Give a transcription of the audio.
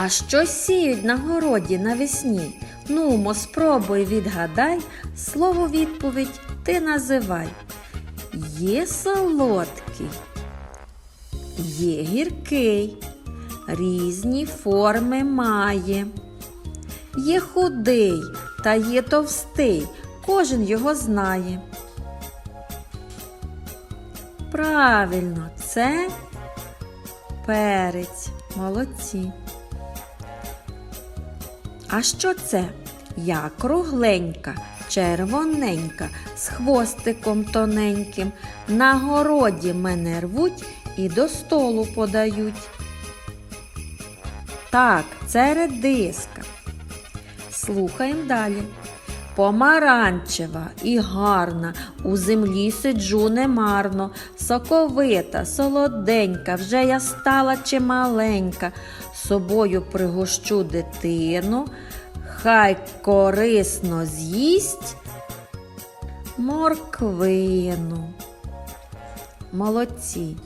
А що сіють на городі навесні? Нумо, спробуй відгадай, слово відповідь ти називай. Є солодкий, є гіркий, різні форми має. Є худий та є товстий, кожен його знає. Правильно, це перець. Молодці. А що це? Я кругленька, червоненька, з хвостиком тоненьким. На городі мене рвуть і до столу подають. Так, це редиска. Слухаємо далі. Помаранчева і гарна, у землі сиджу немарно, соковита, солоденька, вже я стала чималенька, собою пригощу дитину, хай корисно з'їсть морквину. Молодці.